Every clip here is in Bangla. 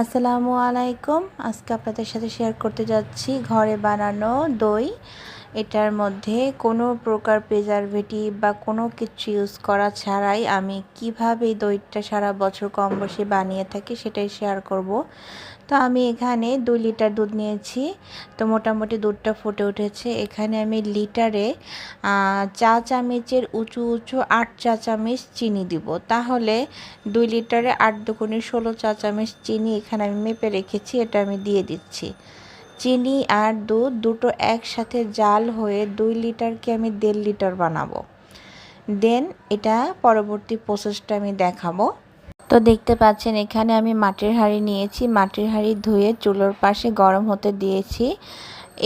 আসসালামু আলাইকুম। আজকে আপনাদের সাথে শেয়ার করতে যাচ্ছি ঘরে বানানো দই। এটার মধ্যে কোনো প্রকার প্রিজারভেটিভ বা কোনো কিছু ইউজ করা ছাড়াই আমি কীভাবে দইটা সারা বছর কম বসে বানিয়ে থাকি সেটাই শেয়ার করব। তো আমি এখানে দুই লিটার দুধ নিয়েছি। তো মোটামুটি দুধটা ফুটে উঠেছে। এখানে আমি লিটারে চা চামচের উঁচু উঁচু আট চা চামচ চিনি দিব। তাহলে দুই লিটারে আট দুগুণে ষোলো চা চামচ চিনি এখানে আমি মেপে রেখেছি, এটা আমি দিয়ে দিচ্ছি। চিনি আর দুধ দুটো একসাথে জাল হয়ে দুই লিটারকে আমি দেড় লিটার বানাবো। দেন এটা পরবর্তী প্রসেসটা আমি দেখাবো। তো দেখতে পাচ্ছেন, এখানে আমি মাটির হাঁড়ি নিয়েছি। মাটির হাঁড়ি ধুয়ে চুলোর পাশে গরম হতে দিয়েছি।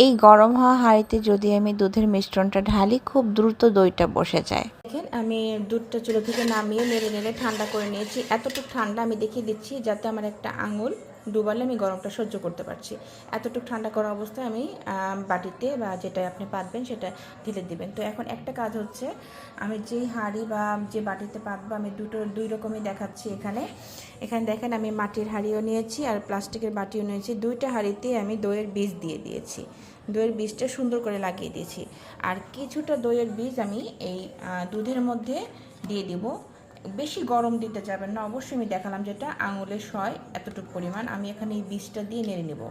এই গরম হওয়া হাঁড়িতে যদি আমি দুধের মিশ্রণটা ঢালি, খুব দ্রুত দইটা বসে যায়। দেখেন, আমি দুধটা চুলো থেকে নামিয়ে নেড়ে নেড়ে ঠান্ডা করে নিয়েছি। এতটুকু ঠান্ডা আমি দেখিয়ে দিচ্ছি, যাতে আমার একটা আঙুল ডুবালে আমি গরমটা সহ্য করতে পারছি। এতটুকু ঠান্ডা করা অবস্থায় আমি বাটিতে বা যেটা আপনি পাতবেন সেটা ঢেলে দিবেন। তো এখন একটা কাজ হচ্ছে, আমি যেই হাঁড়ি বা যে বাটিতে পাতবো, আমি দুটো, দুই রকমই দেখাচ্ছি এখানে। এখানে দেখেন আমি মাটির হাঁড়িও নিয়েছি আর প্লাস্টিকের বাটিও নিয়েছি। দুইটা হাঁড়িতে আমি দইয়ের বীজ দিয়ে দিয়েছি। দইয়ের বীজটা সুন্দর করে লাগিয়ে দিয়েছি। আর কিছুটা দইয়ের বীজ আমি এই দুধের মধ্যে দিয়ে দিব। বেশি গরম দিতে যাবেন না। অবশ্যই আমি দেখালাম যেটা আঙুলের সয় এতটুকু পরিমাণ। আমি এখানে এই বীজটা দিয়ে নেড়ে নেব।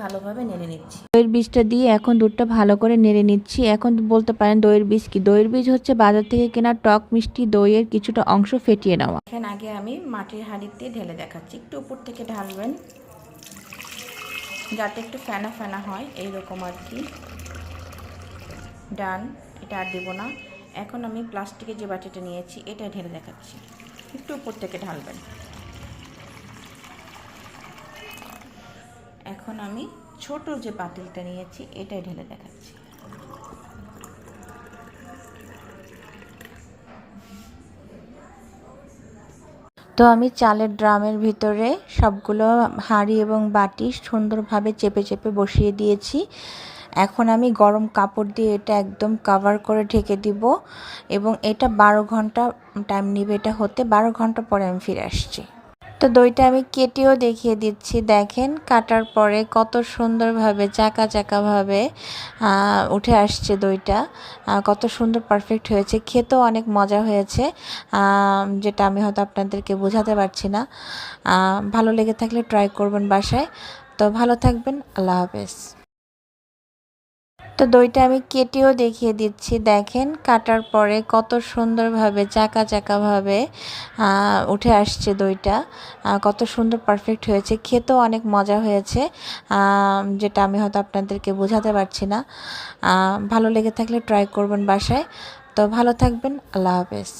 ভালোভাবে নেড়ে নিচ্ছি। দইয়ের বীজটা দিয়ে এখন দুধটা ভালো করে নেড়ে নিচ্ছি। এখন বলতে পারেন দইয়ের বীজ কি? দইয়ের বীজ হচ্ছে বাজার থেকে কেনা টক মিষ্টি দইয়ের কিছুটা অংশ ফেটিয়ে নেওয়া। এখানে আগে আমি মাটির হাঁড়িতে ঢেলে দেখাচ্ছি। একটু উপর থেকে ঢালবেন। যাতে একটু ফেনা ফেনা হয়। এইরকম আর কি। ডান। এটা আর দেবো না। এখন আমি প্লাস্টিকের যে বাটিটা নিয়েছি, এটা ঢেলে দেখাচ্ছি। একটু উপর থেকে ঢালবেন। এখন আমি ছোট যে পাতিলটা নিয়েছি এটাই ঢেলে দেখাচ্ছি। তো আমি চালের ড্রামের ভিতরে সবগুলো হাঁড়ি এবং বাটি সুন্দরভাবে চেপে চেপে বসিয়ে দিয়েছি। এখন আমি গরম কাপড় দিয়ে এটা একদম কাভার করে ঢেকে দিব এবং এটা বারো ঘণ্টা টাইম নিবে, এটা হতে বারো ঘণ্টা পরে আমি ফিরে আসছি। তো দইটা আমি কেটেও দেখিয়ে দিচ্ছি, দেখেন কাটার পরে কত সুন্দরভাবে চাকা চাকাভাবে উঠে আসছে দইটা। কত সুন্দর পারফেক্ট হয়েছে, খেতেও অনেক মজা হয়েছে। যেটা আমি হয়তো আপনাদেরকে বোঝাতে পারছি না। ভালো লেগে থাকলে ট্রাই করবেন বাসায়। তো ভালো থাকবেন, আল্লাহ হাফেজ। তো দইটা আমি কেটেও দেখিয়ে দিচ্ছি। দেখেন, কাটার পরে কত সুন্দরভাবে, চাকা চাকাভাবে উঠে আসছে দইটা। কত সুন্দর পারফেক্ট হয়েছে। খেতেও অনেক মজা হয়েছে। যেটা আমি হয়তো আপনাদেরকে বোঝাতে পারছি না। ভালো লেগে থাকলে ট্রাই করবেন বাসায়। তো ভালো থাকবেন। আল্লাহ হাফেজ।